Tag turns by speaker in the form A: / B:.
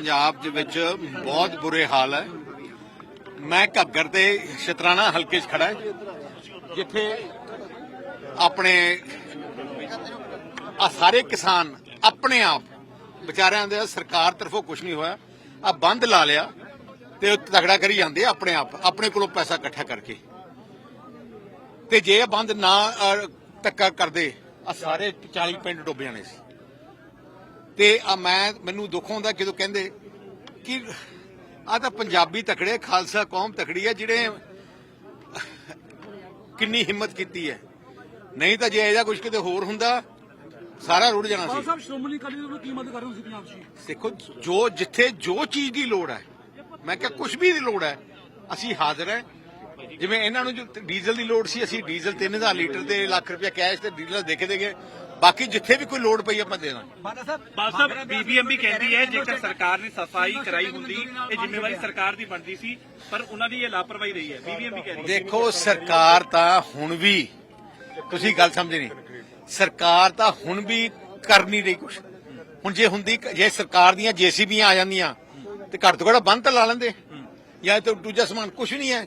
A: ਪੰਜਾਬ ਦੇ ਵਿੱਚ ਬਹੁਤ ਬੁਰੇ ਹਾਲ ਹੈ। ਮੈਂ ਘੱਗਰ ਦੇ ਸ਼ਤਰਾਣਾ ਹਲਕੇ 'ਚ ਖੜਾ ਜਿੱਥੇ ਆਪਣੇ ਆ ਸਾਰੇ ਕਿਸਾਨ ਆਪਣੇ ਆਪ ਵਿਚਾਰਿਆਂ ਦੇ ਸਰਕਾਰ ਤਰਫੋਂ ਕੁਝ ਨਹੀਂ ਹੋਇਆ। ਆ ਬੰਦ ਲਾ ਲਿਆ ਤੇ ਤਗੜਾ ਕਰੀ ਜਾਂਦੇ ਆਪਣੇ ਆਪ, ਆਪਣੇ ਕੋਲੋਂ ਪੈਸਾ ਇਕੱਠਾ ਕਰਕੇ। ਤੇ ਜੇ ਇਹ ਬੰਦ ਨਾ ਧੱਕਾ ਕਰਦੇ ਆ ਸਾਰੇ 40 ਪਿੰਡ ਡੁੱਬ ਜਾਣੇ ਸੀ। ਤੇ ਆ ਮੈਂ ਮੈਨੂੰ ਦੁੱਖ ਹੁੰਦਾ ਜਦੋਂ ਕਹਿੰਦੇ ਕਿ ਆ ਤਾਂ ਪੰਜਾਬੀ ਤਕੜੇ ਖਾਲਸਾ ਕੌਮ ਤਕੜੀ ਹੈ ਜਿਹੜੇ ਕਿੰਨੀ ਹਿੰਮਤ ਕੀਤੀ ਹੈ। ਨਹੀਂ ਤਾਂ ਜੇ ਇਹਦਾ ਕੁਝ ਕਿਤੇ ਹੋਰ ਹੁੰਦਾ ਸਾਰਾ ਰੁੜ ਜਾਣਾ ਸੀ।
B: ਸਾਹਿਬ ਸ਼੍ਰੋਮਣੀ ਅਕਾਲੀ ਦਲ ਨੂੰ ਕੀ ਮਦਦ ਕਰ ਰਹੇ ਹੋ ਤੁਸੀਂ ਪੰਜਾਬ 'ਚ?
A: ਦੇਖੋ ਜੋ ਜਿੱਥੇ ਜੋ ਚੀਜ਼ ਦੀ ਲੋੜ ਹੈ ਮੈਂ ਕਿਹਾ ਕੁਝ ਵੀ ਦੀ ਲੋੜ ਹੈ ਅਸੀਂ ਹਾਜ਼ਰ ਹੈ। ਜਿਵੇਂ ਇਹਨਾਂ ਨੂੰ ਜੋ ਡੀਜ਼ਲ ਦੀ ਲੋੜ ਸੀ ਅਸੀਂ ਡੀਜ਼ਲ 3000 ਲੀਟਰ ਤੇ ਲੱਖ ਰੁਪਏ ਕੈਸ਼ ਤੇ ਡੀਜ਼ਲ ਦੇ ਕੇ ਦੇਗੇ ਬਾਕੀ ਜਿੱਥੇ ਵੀ ਕੋਈ ਲੋੜ ਪਈ ਆਪਾਂ ਦੇ ਦਾਂਗੇ।
C: ਬਾਲ ਸਾਹਿਬ ਬੀਬੀਐਮਬੀ ਕਹਿੰਦੀ ਹੈ ਜੇਕਰ ਸਰਕਾਰ ਨੇ ਸਫ਼ਾਈ ਕਰਾਈ ਹੁੰਦੀ ਇਹ ਜ਼ਿੰਮੇਵਾਰੀ ਸਰਕਾਰ ਦੀ ਬਣਦੀ ਸੀ ਪਰ ਉਹਨਾਂ ਦੀ ਇਹ ਲਾਪਰਵਾਹੀ ਰਹੀ ਹੈ। ਬੀਬੀਐਮਬੀ ਕਹਿ ਰਹੀ ਹੈ।
A: ਦੇਖੋ ਸਰਕਾਰ ਤਾਂ ਹੁਣ ਵੀ ਤੁਸੀਂ ਗੱਲ ਸਮਝੇ ਨਹੀਂ। ਸਰਕਾਰ ਤਾਂ ਹੁਣ ਵੀ ਕਰ ਨਹੀਂ ਰਹੀ ਕੁਝ ਹੁਣ ਜੇ ਹੁੰਦੀ ਜੇ ਸਰਕਾਰ ਦੀਆਂ ਜੀਸੀਬੀਆਂ ਆ ਜਾਂਦੀਆਂ ਤੇ ਘੱਟ ਤੋਂ ਘੱਟ ਬੰਦ ਤਾਂ ਲਾ ਲੈਂਦੇ। ਜਾਂ ਇਹ ਤਾਂ ਦੂਜਾ ਸਮਾਨ ਕੁਝ ਨਹੀਂ ਹੈ।